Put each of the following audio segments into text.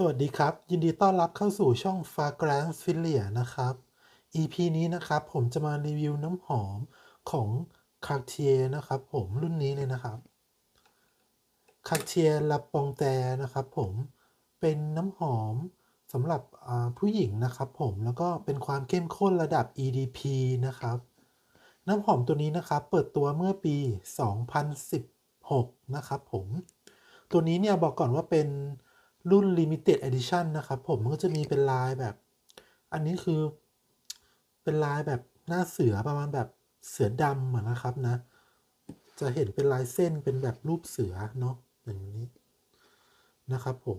สวัสดีครับ ยินดีต้อนรับเข้าสู่ช่อง Fragrance f i l i a นะครับ EP นี้นะครับ ผมจะมารีวิวน้ำหอมของ Cartier นะครับผมรุ่นนี้เลยนะครับ Cartier La p o n t e นะครับผมเป็นน้ำหอมสำหรับผู้หญิงนะครับผมแล้วก็เป็นความเข้มข้นระดับ EDP นะครับน้ำหอมตัวนี้นะครับ เปิดตัวเมื่อปี 2016 นะครับผม ตัวนี้เนี่ยบอกก่อนว่าเป็น รุ่น Limited Edition นะครับผมมันก็จะมีเป็นลายแบบ อันนี้คือเป็นลายแบบหน้าเสือประมาณแบบเสือดำอะนะครับนะ จะเห็นเป็นลายเส้นเป็นแบบรูปเสือเนาะอย่างนี้นะครับผม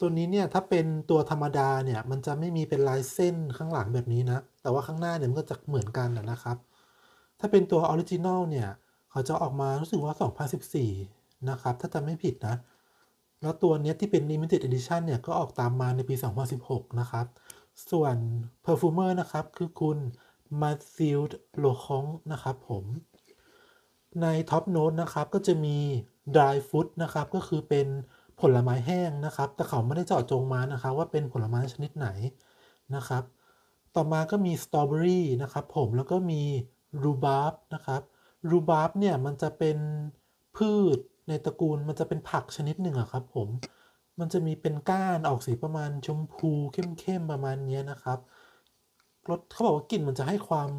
ตัวนี้เนี่ยถ้าเป็นตัวธรรมดาเนี่ยมันจะไม่มีเป็นลายเส้นข้างหลังแบบนี้นะ แต่ว่าข้างหน้าเนี่ยมันก็จะเหมือนกันนะนะครับ ถ้าเป็นตัวออริจินอลเนี่ย เขาจะออกมารู้สึกว่า 2014 นะครับ ถ้าจำไม่ผิดนะ แล้วตัวนี้ที่เป็น Limited Edition เนี่ย ก็ออกตามมาในปี 2016 นะครับ ส่วน Perfumer นะครับ คือคุณ Mathilde l o c o n นะครับผมในท็อปโน้ตนะครับก็จะมี dry food นะครับก็คือเป็นผลไม้แห้งนะครับ แต่เขาไม่ได้เจาะจงมานะครับ ว่าเป็นผลไม้ชนิดไหนนะครับ ต่อมาก็มีสตรอเบอรี่นะครับผมแล้วก็มีรูบาร์บนะครับรูบาร์บเนี่ยมันจะเป็นพืช ในตระกูลมันจะเป็นผักชนิดหนึ่งอะครับ ผม มันจะมีเป็นก้านออกสีประมาณชมพูเข้มๆประมาณนี้นะครับรสเขาบอกว่ากลิ่นมันจะให้ความ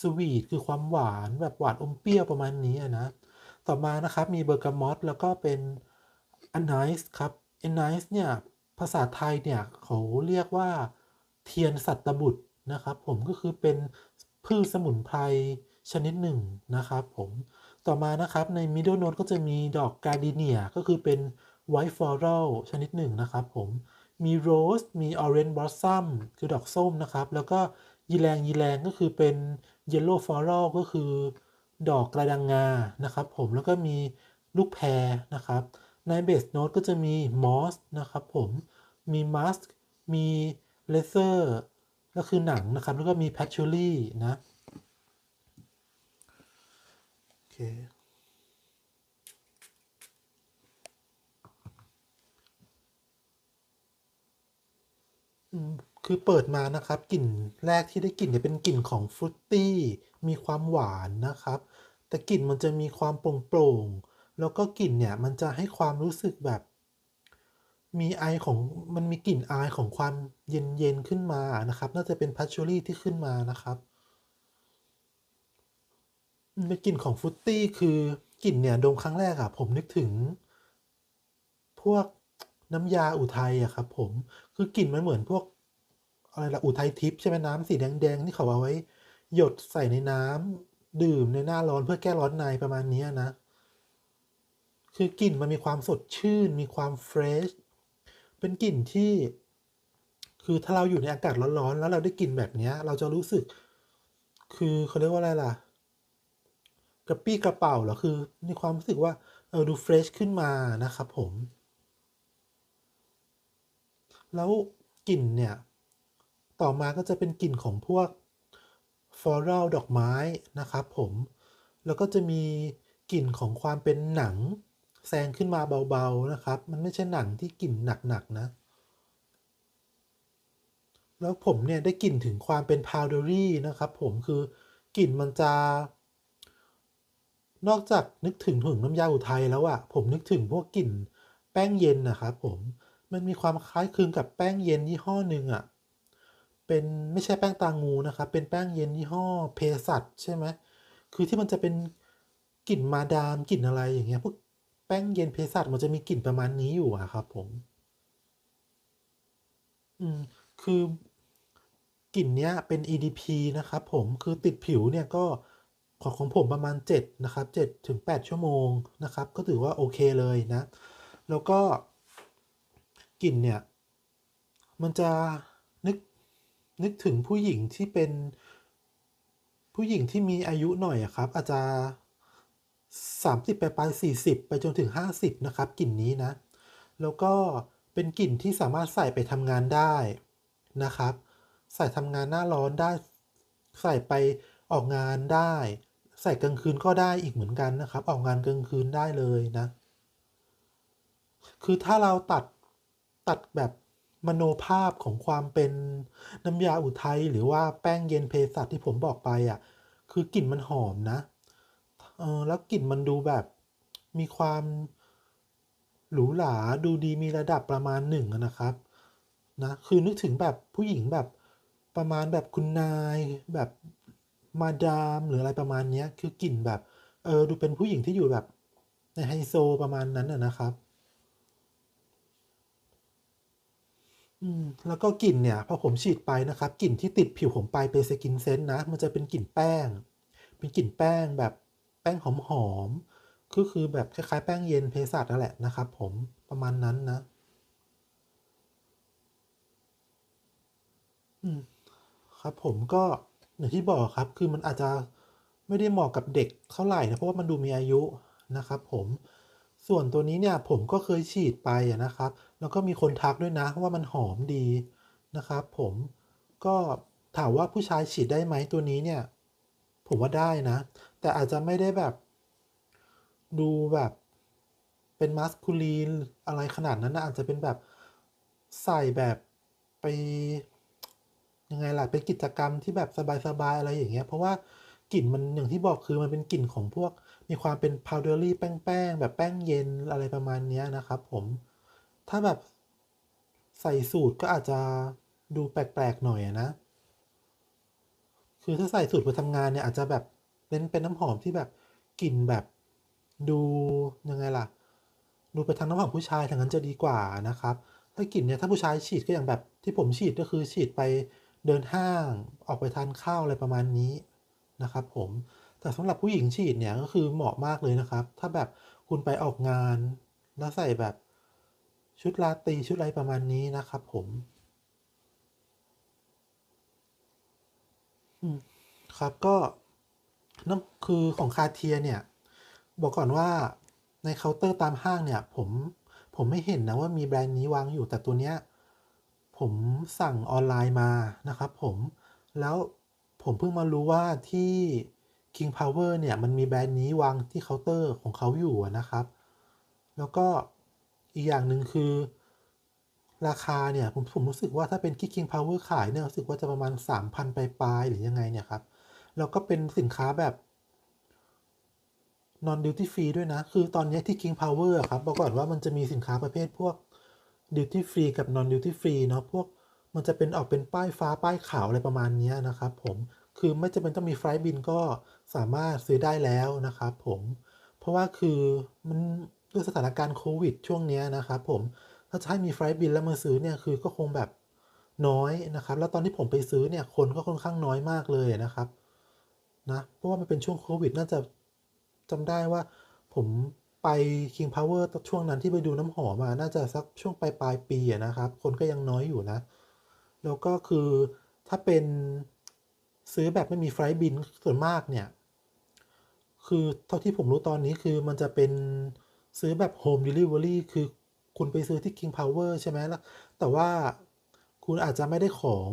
สวีทคือความหวานแบบหวานอมเปรี้ยวประมาณนี้นะต่อมานะครับมีเบอร์กามอตแล้วก็เป็นอันไนส์ครับอันไนส์เนี่ยภาษาไทยเนี่ยเขาเรียกว่าเทียนสัตบุตรนะครับ ผมก็คือเป็นพืชสมุนไพรชนิดหนึ่งนะครับ ผม ต่อมานะครับใน middle note ก็จะมีดอกการดิเนียก็คือเป็น white floral ชนิดหนึ่งนะครับผมมี rose มี orange blossom คือดอกส้มนะครับ แล้วก็ยีแรงยีแรงก็คือเป็น yellow floral ก็คือดอกกระดังงานะครับผมแล้วก็มีลูกแพรนะครับ ใน base note ก็จะมี moss นะครับผมมี musk มี leather ก็คือหนังนะครับ แล้วก็มี patchouli นะ โอเคอืมคือเปิดมานะครับกลิ่นแรกที่ได้กลิ่นเนี่ยเป็นกลิ่นของฟรุตตี้ มีความหวานนะครับ แต่กลิ่นมันจะมีความโปร่งๆแล้วก็กลิ่นเนี่ยมันจะให้ความรู้สึกแบบ มีไอของมันมีกลิ่นอายของความเย็นๆขึ้นมานะครับ น่าจะเป็นพัชชูรี่ที่ขึ้นมานะครับ มันเป็นกลิ่นของฟุตตี้คือกลิ่นเนี่ยดมครั้งแรกอะผมนึกถึง พวกน้ำยาอุทัยอะครับผมคือกลิ่นมันเหมือนพวกอะไรล่ะอุทัยทิพย์ใช่ไหมน้ำสีแดงๆที่เขาเอาไว้ หยดใส่ในน้ำดื่มในหน้าร้อนเพื่อแก้ร้อนในประมาณนี้นะ คือกลิ่นมันมีความสดชื่น มีความเฟรชเป็นกลิ่นที่ คือถ้าเราอยู่ในอากาศร้อนๆแล้วเราได้กลิ่นแบบนี้เราจะรู้สึก คือเขาเรียกว่าอะไรล่ะ กระปี้กระเป๋าเหรอคือมีความรู้สึกว่าเออดูเฟรชขึ้นมานะครับผม แล้วกลิ่นเนี่ย ต่อมาก็จะเป็นกลิ่นของพวกฟลอรัลดอกไม้นะครับผมแล้วก็จะมีกลิ่นของความเป็นหนังแซงขึ้นมาเบาๆนะครับ มันไม่ใช่หนังที่กลิ่นหนักๆนะ แล้วผมเนี่ยได้กลิ่นถึงความเป็นพาวเดอรี่นะครับผมคือกลิ่นมันจะ นอกจากนึกถึงถึงน้ำยาอุทัยแล้วอะผมนึกถึงพวกกลิ่นแป้งเย็นนะครับผมมันมีความคล้ายคลึงกับแป้งเย็นยี่ห้อหนึ่งอะเป็นไม่ใช่แป้งตางูนะครับเป็นแป้งเย็นยี่ห้อเพสัตใช่ไหมคือที่มันจะเป็นกลิ่นมาดามกลิ่นอะไรอย่างเงี้ยพวกแป้งเย็นเพสัตมันจะมีกลิ่นประมาณนี้อยู่อะครับ ผม อืมคือกลิ่นเนี้ยเป็น EDP นะครับผมคือติดผิวเนี่ยก็ ของของผมประมาณ 7 นะครับ7ถึง8ชั่วโมงนะครับ ก็ถือว่าโอเคเลยนะ แล้วก็กลิ่นเนี่ย มันจะนึกนึกถึงผู้หญิงที่เป็นผู้หญิงที่มีอายุหน่อยครับ อาจจะ 30 ไปปลาย40 ไปจนถึง 50 นะครับกลิ่นนี้นะ แล้วก็เป็นกลิ่นที่สามารถใส่ไปทำงานได้นะครับ ใส่ทำงานหน้าร้อนได้ ใส่ไปออกงานได้ ใส่กลางคืนก็ได้อีกเหมือนกันนะครับ ออกงานกลางคืนได้เลยนะ คือถ้าเราตัดตัดแบบมโนภาพของความเป็นน้ำยาอุทัยหรือว่าแป้งเย็นเภสัชที่ผมบอกไปอะ คือกลิ่นมันหอมนะเออแล้วกลิ่นมันดูแบบมีความหรูหราดูดีมีระดับประมาณหนึ่งนะครับนะคือนึกถึงแบบผู้หญิงแบบประมาณแบบคุณนายแบบ มาดามหรืออะไรประมาณเนี้ยคือกลิ่นแบบเออดูเป็นผู้หญิงที่อยู่แบบในไฮโซประมาณนั้นอะนะครับ อืมแล้วก็กลิ่นเนี่ย พอผมฉีดไปนะครับกลิ่นที่ติดผิวผมไปเป็นสกินเซนต์นะ มันจะเป็นกลิ่นแป้ง เป็นกลิ่นแป้งแบบแป้งหอมๆก็คือแบบคล้ายๆแป้งเย็นเภสัชนั่นแหละนะครับผมประมาณนั้นนะ อืมครับผมก็ อย่างที่บอกครับคือมันอาจจะไม่ได้เหมาะกับเด็กเท่าไหร่นะเพราะว่ามันดูมีอายุนะครับ ผมส่วนตัวนี้เนี่ยผมก็เคยฉีดไปนะครับ แล้วก็มีคนทักด้วยนะว่ามันหอมดีนะครับ ผมก็ถามว่าผู้ชายฉีดได้ไหมตัวนี้เนี่ย ผมว่าได้นะ แต่อาจจะไม่ได้แบบ ดูแบบเป็นมัสคูลีนอะไรขนาดนั้นนะอาจจะเป็นแบบใส่แบบไป ยังไงล่ะเป็นกิจกรรมที่แบบสบายๆอะไรอย่างเงี้ย เพราะว่ากลิ่นมันอย่างที่บอกคือมันเป็นกลิ่นของพวก มีความเป็นพาวเดอรี่แป้งๆแบบแป้งเย็นอะไรประมาณเนี้ยนะครับ ผม ถ้าแบบใส่สูตรก็อาจจะดูแปลกๆหน่อยอะนะ คือถ้าใส่สูตรไปทำงานเนี่ยอาจจะแบบเน้นเป็นน้ำหอมที่แบบกลิ่นแบบดูยังไงล่ะ ดูไปทางน้ำหอมผู้ชายทางนั้นจะดีกว่านะครับ ถ้ากลิ่นเนี่ยถ้าผู้ชายฉีดก็อย่างแบบที่ผมฉีดก็คือฉีดไป เดินห้างออกไปทานข้าวอะไรประมาณนี้นะครับผมแต่สำหรับผู้หญิงฉีดเนี่ยก็คือเหมาะมากเลยนะครับ ถ้าแบบคุณไปออกงานแล้วใส่แบบชุดราตรีชุดอะไรประมาณนี้นะครับผมอืมครับก็น้ำคือของคาเทียเนี่ย บอกก่อนว่าในเคาน์เตอร์ตามห้างเนี่ย ผมผมไม่เห็นนะว่ามีแบรนด์นี้วางอยู่แต่ตัวเนี้ย ผมสั่งออนไลน์มานะครับผมแล้วผมเพิ่งมารู้ว่าที่ King Power เนี่ยมันมีแบรนด์นี้วางที่เคาน์เตอร์ของเขาอยู่นะครับ แล้วก็อีกอย่างหนึ่งคือราคาเนี่ยผมผมรู้สึกว่าถ้าเป็นที่ King Power ขายเนี่ยรู้สึกว่าจะประมาณ 3,000 ปลายๆหรือยังไงเนี่ยครับ แล้วก็เป็นสินค้าแบบ non duty free ด้วยนะ คือตอนนี้ที่ King Power ครับบอกก่อนว่ามันจะมีสินค้าประเภทพวก duty free กับ non duty free เนาะพวกมันจะเป็นออกเป็นป้ายฟ้าป้ายขาวอะไรประมาณนี้นะครับผมคือไม่จำเป็นต้องมีไฟล์บินก็สามารถซื้อได้แล้วนะครับผมเพราะว่าคือมันด้วยสถานการณ์โควิด ช่วงนี้นะครับผมถ้าจะให้มีไฟล์บินแล้วมาซื้อเนี่ยคือก็คงแบบน้อยนะครับ แล้วตอนที่ผมไปซื้อเนี่ยคนก็ค่อนข้างน้อยมากเลยนะครับนะเพราะว่ามันเป็นช่วงโควิดน่าจะจำได้ว่าผม ไป King Power ช่วงนั้นที่ไปดูน้ำหอมมาน่าจะสักช่วงปลายปลายปีนะครับ คนก็ยังน้อยอยู่นะ แล้วก็คือถ้าเป็นซื้อแบบไม่มีไฟล์บินส่วนมากเนี่ย คือเท่าที่ผมรู้ตอนนี้คือมันจะเป็นซื้อแบบ Home Delivery คือคุณไปซื้อที่ King Power ใช่ไหมล้วแต่ว่าคุณอาจจะไม่ได้ของ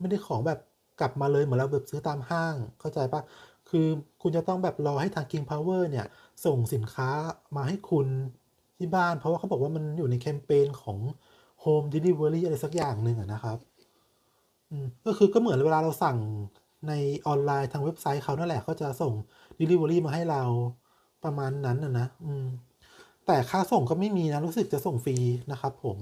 ไม่ได้ของแบบกลับมาเลยเหมือนเราแบบซื้อตามห้างเข้าใจปะ คือคุณจะต้องแบบรอให้ทาง King Power เนี่ย ส่งสินค้ามาให้คุณที่บ้าน เพราะว่าเขาบอกว่ามันอยู่ในแคมเปญของ Home Delivery อะไรสักอย่างหนึ่งนะครับก็คือก็เหมือนเวลาเราสั่งในออนไลน์ทางเว็บไซต์เขานั่นแหละเขาจะส่ง Delivery มาให้เราประมาณนั้นนะนะแต่ค่าส่งก็ไม่มีนะ รู้สึกจะส่งฟรีนะครับผม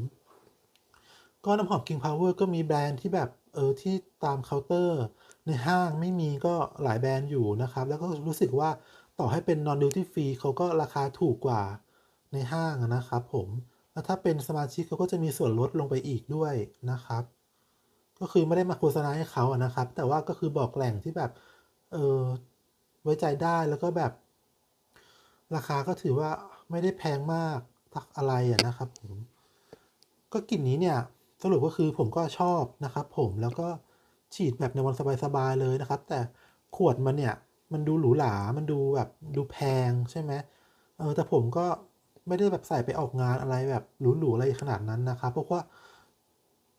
ก็น้ำหอม King Power ก็มีแบรนด์ที่แบบเออที่ตามเคาน์เตอร์ ในห้างไม่มีก็หลายแบรนด์อยู่นะครับ แล้วก็รู้สึกว่าต่อให้เป็น non duty free เขาก็ราคาถูกกว่าในห้างนะครับผมแล้วถ้าเป็นสมาชิกเขาก็จะมีส่วนลดลงไปอีกด้วยนะครับ ก็คือไม่ได้มาโฆษณาให้เขาอะนะครับ แต่ว่าก็คือบอกแหล่งที่แบบเออไว้ใจได้แล้วก็แบบ ราคาก็ถือว่าไม่ได้แพงมากทักอะไรอะนะครับผมก็กลิ่นนี้เนี่ยสรุปก็คือผมก็ชอบนะครับผมแล้วก็ ฉีดแบบในวันสบายๆเลยนะครับ แต่ขวดมันเนี่ยมันดูหรูหรา มันดูแบบดูแพงใช่ไหมเออแต่ผมก็ไม่ได้แบบใส่ไปออกงานอะไรแบบหรูๆอะไรขนาดนั้นนะครับ เพราะว่า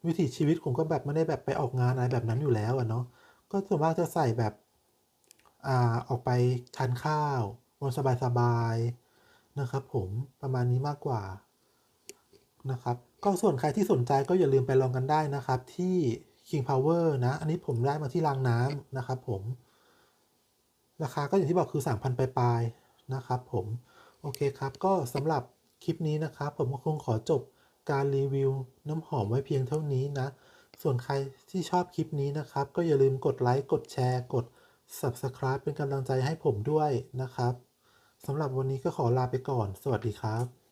วิถีชีวิตผมก็แบบไม่ได้แบบไปออกงานอะไรแบบนั้นอยู่แล้วอะเนาะ ก็ส่วนมากจะใส่แบบอ่าออกไปทานข้าววันสบายๆนะครับ ผมประมาณนี้มากกว่านะครับ ก็ส่วนใครที่สนใจก็อย่าลืมไปลองกันได้นะครับที่ King Power นะ อันนี้ผมได้มาที่รางน้ำนะครับผม ราคาก็อย่างที่บอกคือ 3,000 ปลายๆนะครับผม โอเคครับ ก็สำหรับคลิปนี้นะครับ ผมก็คงขอจบการรีวิวน้ำหอมไว้เพียงเท่านี้นะ ส่วนใครที่ชอบคลิปนี้นะครับ ก็อย่าลืมกดไลค์ กดแชร์ กด Subscribe เป็นกำลังใจให้ผมด้วยนะครับสำหรับวันนี้ก็ขอลาไปก่อน สวัสดีครับ